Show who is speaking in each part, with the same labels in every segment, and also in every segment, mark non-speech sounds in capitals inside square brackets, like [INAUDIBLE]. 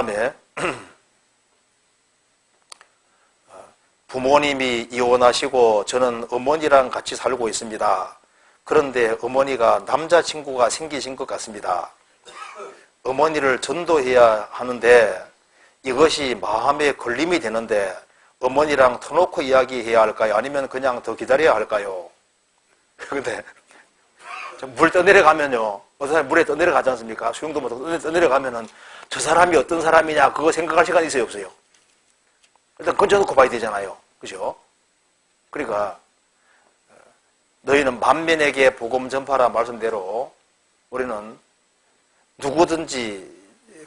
Speaker 1: 다음에 부모님이 이혼하시고 저는 어머니랑 같이 살고 있습니다. 그런데 어머니가 남자친구가 생기신 것 같습니다. 어머니를 전도해야 하는데 이것이 마음에 걸림이 되는데 어머니랑 터놓고 이야기해야 할까요? 아니면 그냥 더 기다려야 할까요? [LAUGHS] 근데 물 떠내려가면요. 어떤 사람이 물에 떠내려가지 않습니까? 수영도 못하고 떠내려가면은 저 사람이 어떤 사람이냐 그거 생각할 시간이 있어요 없어요? 일단 건져놓고 봐야 되잖아요. 그죠? 그러니까 어, 너희는 만면에게 복음 전파라 말씀대로 우리는 누구든지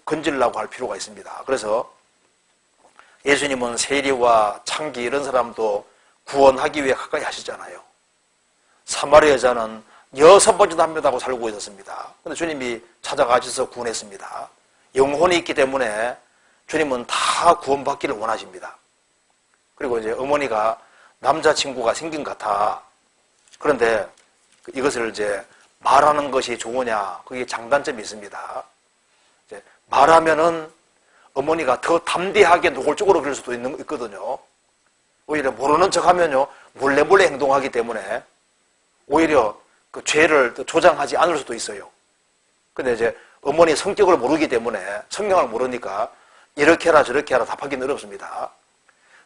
Speaker 1: 건질라고 할 필요가 있습니다. 그래서 예수님은 세리와 창기 이런 사람도 구원하기 위해 가까이 하시잖아요. 사마리 여자는 여섯 번째 남편하고 살고 있었습니다. 근데 주님이 찾아가셔서 구원했습니다. 영혼이 있기 때문에 주님은 다 구원받기를 원하십니다. 그리고 이제 어머니가 남자친구가 생긴 것 같아. 그런데 이것을 이제 말하는 것이 좋으냐, 그게 장단점이 있습니다. 이제 말하면은 어머니가 더 담대하게 노골적으로 그럴 수도 있는, 있거든요. 오히려 모르는 척 하면요, 몰래 몰래 행동하기 때문에 오히려 그 죄를 조장하지 않을 수도 있어요. 근데 이제 어머니 성격을 모르기 때문에 성경을 모르니까 이렇게 해라 저렇게 해라 답하기는 어렵습니다.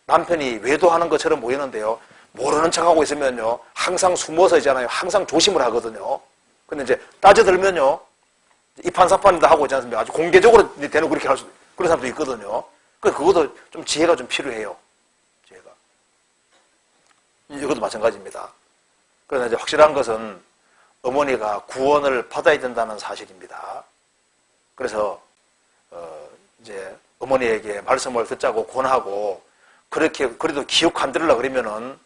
Speaker 1: 남편이 외도하는 것처럼 보이는데요. 모르는 척하고 있으면요. 항상 숨어서 있잖아요. 항상 조심을 하거든요. 근데 이제 따져들면요. 이판사판이다 하고 있지 않습니까? 아주 공개적으로 대놓고 그렇게 할 수, 그런 사람도 있거든요. 그 그것도 좀 지혜가 좀 필요해요. 지혜가. 이것도 마찬가지입니다. 그러나 이제 확실한 것은 어머니가 구원을 받아야 된다는 사실입니다. 그래서 어 이제 어머니에게 말씀을 듣자고 권하고 그렇게 그래도 기억 안 들으려 그러면은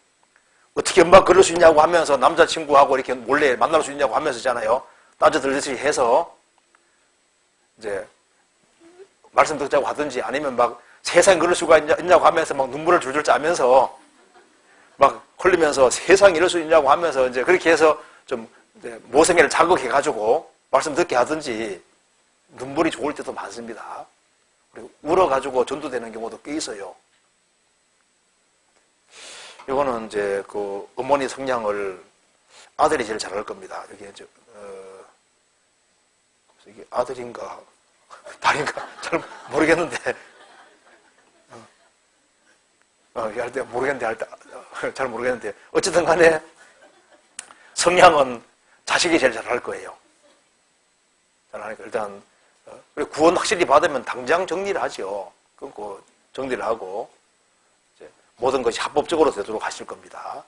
Speaker 1: 어떻게 엄마 그럴 수 있냐고 하면서 남자친구하고 이렇게 몰래 만날 수 있냐고 하면서잖아요. 따져 들듯이 해서 이제 말씀 듣자고 하든지 아니면 막 세상에 그럴 수가 있냐, 고 하면서 막 눈물을 줄줄 짜면서 막 흘리면서 세상에 이럴 수 있냐고 하면서 이제 그렇게 해서 좀 모성애를 자극해가지고 말씀 듣게 하든지 눈물이 좋을 때도 많습니다. 그리고 울어가지고 전도되는 경우도 꽤 있어요. 이거는 이제 그 어머니 성향을 아들이 제일 잘할 겁니다. 이게 이제 어, 이게 아들인가 [LAUGHS] 딸인가 [LAUGHS] 잘 모르겠는데 어, 어 할때 모르겠는데 할 때잘 어, 모르겠는데 어쨌든 간에 성향은 자식이 제일 잘할 거예요. 잘하니까 일단 어, 구원 확실히 받으면 당장 정리를 하죠. 끊고 정리를 하고 모든 것이 합법적으로 되도록 하실 겁니다.